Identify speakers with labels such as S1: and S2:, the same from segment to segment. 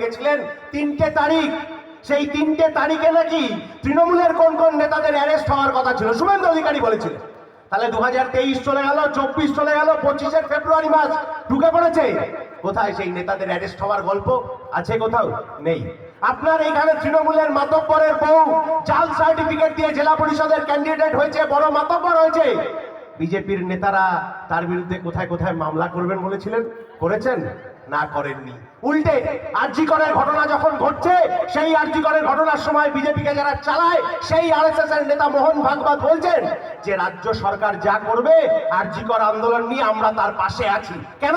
S1: গেছিলেন? তিনটে তারিখ। সেই তিনটে তারিখে নাকি তৃণমূলের কোন কোন নেতাদের অ্যারেস্ট হওয়ার কথা ছিল? শুভেন্দু অধিকারী বলেছিলেন। তাহলে দু হাজার তেইশ চলে গেল, চব্বিশ চলে গেল, পঁচিশের ফেব্রুয়ারি মাস ঢুকে পড়েছে। কোথায় সেই নেতাদের অ্যারেস্ট হওয়ার গল্প? আছে কোথাও? নেই। আপনার এইখানে তৃণমূলের মাতব্বরের বউ জাল সার্টিফিকেট দিয়ে জেলা পরিষদের ক্যান্ডিডেট হয়েছে, বড় মাতব্বর হয়েছে। বিজেপির নেতারা তার বিরুদ্ধে কোথায় কোথায় মামলা করবেন বলেছিলেন? করেছেন? না, করেননি। উল্টে আরজি করের ঘটনা যখন ঘটছে, সেই আরজি করের ঘটনার সময় বিজেপিকে যারা চালায়, সেই আরএসএস এর নেতা মোহন ভাগবত বলছেন যে, রাজ্য সরকার যা করবে, আরজি কর আন্দোলন নিয়ে আমরা তার পাশে আছি। কেন?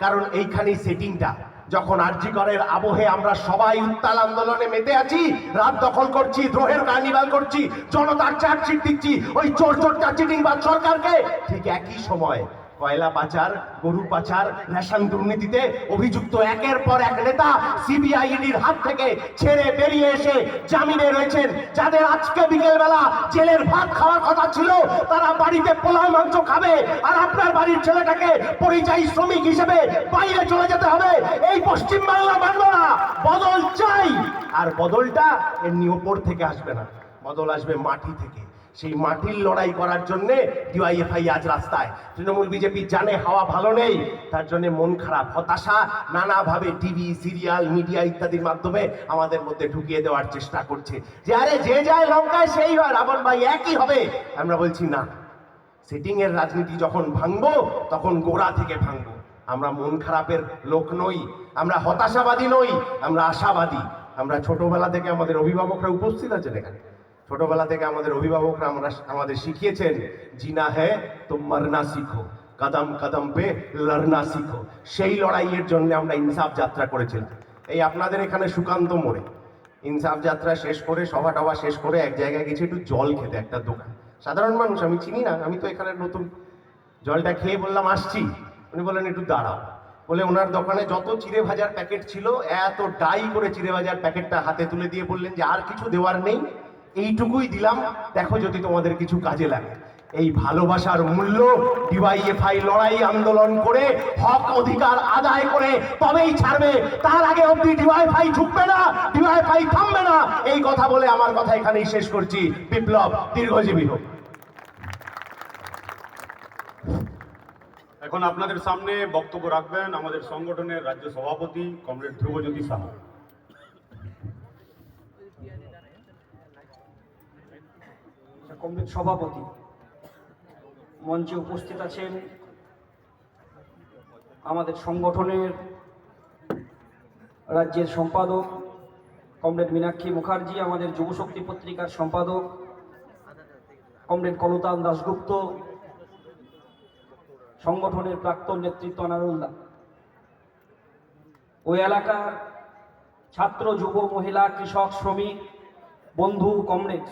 S1: কারণ এইখানেই সেটিংটা যখন আর্জি করের আবহে আমরা সবাই উত্তাল আন্দোলনে মেতে আছি, রাত দখল করছি, দ্রোহের কার্নিভাল করছি, জনতার চার্জশিট দিচ্ছি, ওই চোর চোর চার্জিটিং বা সরকারকে, ঠিক একই সময় কয়লা পাচার, গরু পাচার, রেশন দুর্নীতিতে অভিযুক্ত একের পর এক নেতা সিবিআই ইডির হাত থেকে ছেড়ে বেরিয়ে এসে জামিনে রয়েছেন। যাদের আজকে বিকেলবেলা জেলের ভাত খাওয়ার কথা ছিল, তারা বাড়িতে পোলাও, মাংস খাবে আর আপনার বাড়ির ছেলেটাকে পরিযায়ী শ্রমিক হিসেবে বাইরে চলে যেতে হবে। এই পশ্চিম বাংলা মানব না, বদল চাই। আর বদলটা এমনি ওপর থেকে আসবে না। বদল আসবে মাটি থেকে। সেই মাটির লড়াই করার জন্য ডিওয়াইএফআই আজ রাস্তায়। তৃণমূল বিজেপি জানে হাওয়া ভালো নেই, তার জন্য মন খারাপ, হতাশা, নানাভাবে টিভি, সিরিয়াল, মিডিয়া ইত্যাদির মাধ্যমে আমাদের মধ্যে ঢুকিয়ে দেওয়ার চেষ্টা করছে। যে আরে যে যায় লঙ্কায় সেই হয়, রাবণ ভাই একই হবে। আমরা বলছি, না সেটিং এর রাজনীতি যখন ভাঙবো, তখন গোড়া থেকে ভাঙবো। আমরা মন খারাপের লোক নই, আমরা হতাশাবাদী নই, আমরা আশাবাদী। আমরা ছোটবেলা থেকে আমাদের অভিভাবকরা উপস্থিত আছেন এখানে। ছোটবেলা থেকে আমাদের অভিভাবকরা আমরা আমাদের শিখিয়েছেন, জিনা হ্যাঁ তো মরনা শিখো, কদম কদম পে লড়না শিখো। সেই লড়াইয়ের জন্য আমরা ইনসাফ যাত্রা করেছিলাম। এই আপনাদের এখানে সুকান্ত মোড়ে। ইনসাফ যাত্রা শেষ করে সভা টভা শেষ করে এক জায়গায় গেছি, একটু জল খেতে, একটা দোকান। সাধারণ মানুষ, আমি চিনি না, আমি তো এখানে নতুন জলটা খেয়ে বললাম, আসছি। উনি বললেন, একটু দাঁড়াও। বলে ওনার দোকানে যত চিড়ে ভাজার প্যাকেট ছিল, এত ডাই করে চিড়ে ভাজার প্যাকেটটা হাতে তুলে দিয়ে বললেন যে, আর কিছু দেওয়ার নেই। এইটুকুই দিলাম। দেখো যদি তোমাদের কিছু কাজে লাগে। এই ভালোবাসার মূল্য ডিওয়াইএফআই লড়াই আন্দোলন করে, হক অধিকার আদায় করে, তবেই ছাড়বে। তার আগে অব্দি ডিওয়াইফাই ঝুঁকবে না ডিওয়াইফাই থামবে না। এই কথা বলে আমার কথা এখানেই শেষ করছি। বিপ্লব, দীর্ঘজীবী হোক।
S2: এখন আপনাদের সামনে বক্তব্য রাখবেন আমাদের সংগঠনের রাজ্য সভাপতি কমরেড ধ্রুবজ্যোতি সাহা।
S3: কমরেড সভাপতি। মঞ্চে উপস্থিত আছেন আমাদের সংগঠনের রাজ্যের সম্পাদক কমরেড মীনাক্ষী মুখার্জি, আমাদের যুবশক্তি পত্রিকার সম্পাদক কমরেড কলতান দাশগুপ্ত, সংগঠনের প্রাক্তন নেতৃত্ব আনারুল্লাহ ওই এলাকার ছাত্র, যুব, মহিলা, কৃষক, শ্রমিক, বন্ধু, কমরেড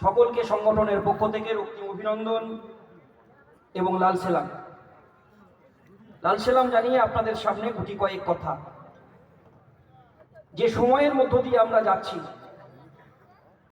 S3: সকলকে সংগঠনের পক্ষ থেকে রক্তিম অভিনন্দন এবং লাল সেলাম। লাল সেলাম জানিয়ে আপনাদের সামনে গুটি কয়েক কথা। যে সময়ের মধ্য দিয়ে আমরা যাচ্ছি